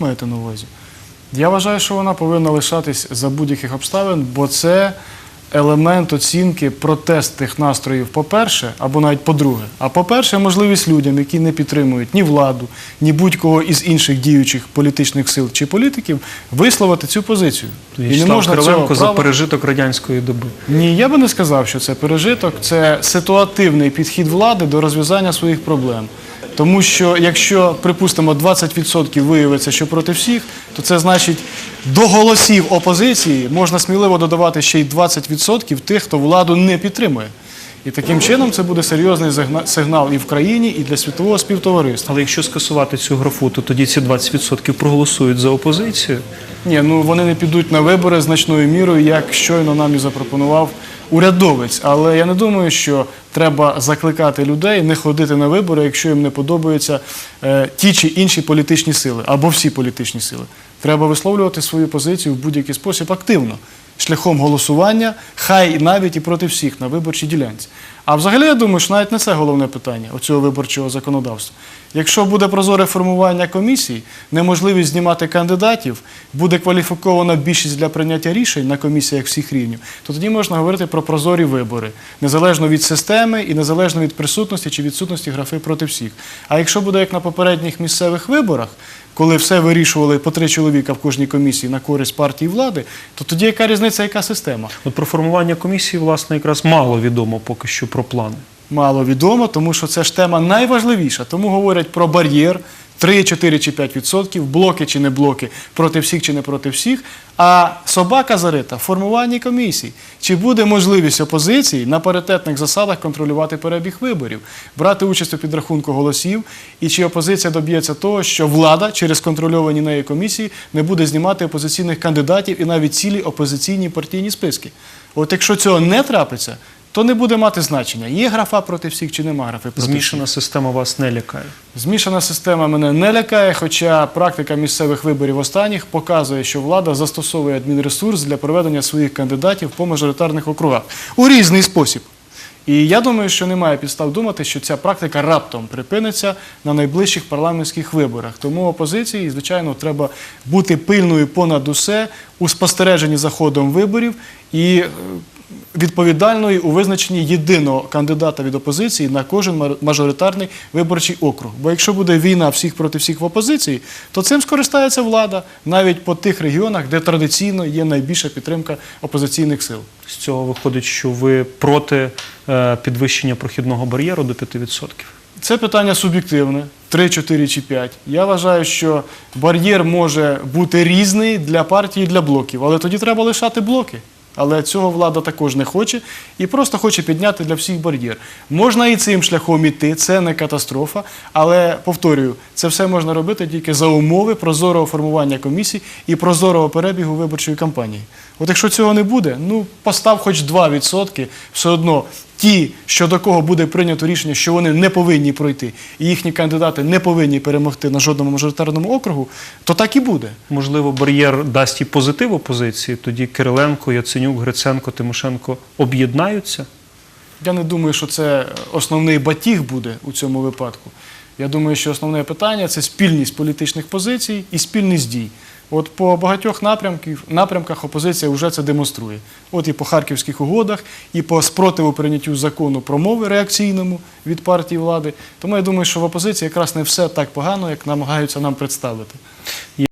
маєте на увазі? Я вважаю, що вона повинна лишатись за будь-яких обставин, бо це елемент оцінки протестних настроїв, по-перше, або навіть по-друге. А по-перше, можливість людям, які не підтримують ні владу, ні будь-кого із інших діючих політичних сил чи політиків, висловити цю позицію. В'ячеслав Кириленко за пережиток радянської доби. Ні, я би не сказав, що це пережиток, це ситуативний підхід влади до розв'язання своїх проблем. Тому що якщо, припустимо, 20% виявиться, що проти всіх, то це значить до голосів опозиції можна сміливо додавати ще й 20% тих, хто владу не підтримує. І таким чином це буде серйозний сигнал і в країні, і для світового співтовариства. Але якщо скасувати цю графу, то тоді ці 20% проголосують за опозицію. Ні, ну вони не підуть на вибори значною мірою, як щойно нам і запропонував урядовець. Але я не думаю, що треба закликати людей не ходити на вибори, якщо їм не подобаються е, ті чи інші політичні сили або всі політичні сили. Треба висловлювати свою позицію в будь-який спосіб активно, шляхом голосування, хай навіть і проти всіх на виборчій ділянці. А взагалі я думаю, що навіть не це головне питання оцього виборчого законодавства. Якщо буде прозоре формування комісій, неможливість знімати кандидатів, буде кваліфікована більшість для прийняття рішень на комісіях всіх рівнів, то тоді можна говорити про прозорі вибори, незалежно від системи і незалежно від присутності чи відсутності графи проти всіх. А якщо буде як на попередніх місцевих виборах, коли все вирішували по три чоловіка в кожній комісії на користь партії влади, то тоді яка різниця, яка система? От про формування комісії, власне, якраз мало відомо поки що про плани. Мало відомо, тому що це ж тема найважливіша. Тому говорять про бар'єр 3, 4 чи 5 відсотків, блоки чи не блоки, проти всіх чи не проти всіх. А собака зарита в формуванні комісій. Чи буде можливість опозиції на паритетних засадах контролювати перебіг виборів, брати участь у підрахунку голосів, і чи опозиція доб'ється того, що влада через контрольовані нею комісії не буде знімати опозиційних кандидатів і навіть цілі опозиційні партійні списки? От якщо цього не трапиться, то не буде мати значення, є графа проти всіх чи нема графи проти всіх. Змішана система вас не лякає. Змішана система мене не лякає, хоча практика місцевих виборів останніх показує, що влада застосовує адмінресурс для проведення своїх кандидатів по мажоритарних округах у різний спосіб. І я думаю, що немає підстав думати, що ця практика раптом припиниться на найближчих парламентських виборах. Тому опозиції, звичайно, треба бути пильною понад усе у спостереженні за ходом виборів і е, відповідальною у визначенні єдиного кандидата від опозиції на кожен мажоритарний виборчий округ. Бо якщо буде війна всіх проти всіх в опозиції, то цим скористається влада навіть по тих регіонах, де традиційно є найбільша підтримка опозиційних сил. З цього виходить, що ви проти е, підвищення прохідного бар'єру до 5%. Це питання суб'єктивне, 3, 4 чи 5. Я вважаю, що бар'єр може бути різний для партії і для блоків, але тоді треба лишати блоки. Але цього влада також не хоче і просто хоче підняти для всіх бар'єр. Можна і цим шляхом іти, це не катастрофа. Але повторюю, це все можна робити тільки за умови прозорого формування комісій і прозорого перебігу виборчої кампанії. От якщо цього не буде, ну постав хоч 2%, все одно ті, щодо кого буде прийнято рішення, що вони не повинні пройти, і їхні кандидати не повинні перемогти на жодному мажоритарному округу, то так і буде. Можливо, бар'єр дасть і позитив опозиції, тоді Кириленко, Яценюк, Гриценко, Тимошенко об'єднаються. Я не думаю, що це основний батіг буде у цьому випадку. Я думаю, що основне питання це спільність політичних позицій і спільність дій. От по багатьох напрямків, напрямках опозиція вже це демонструє. От і по харківських угодах, і по спротиву прийняттю закону про мови реакційному від партії влади. Тому я думаю, що в опозиції якраз не все так погано, як намагаються нам представити.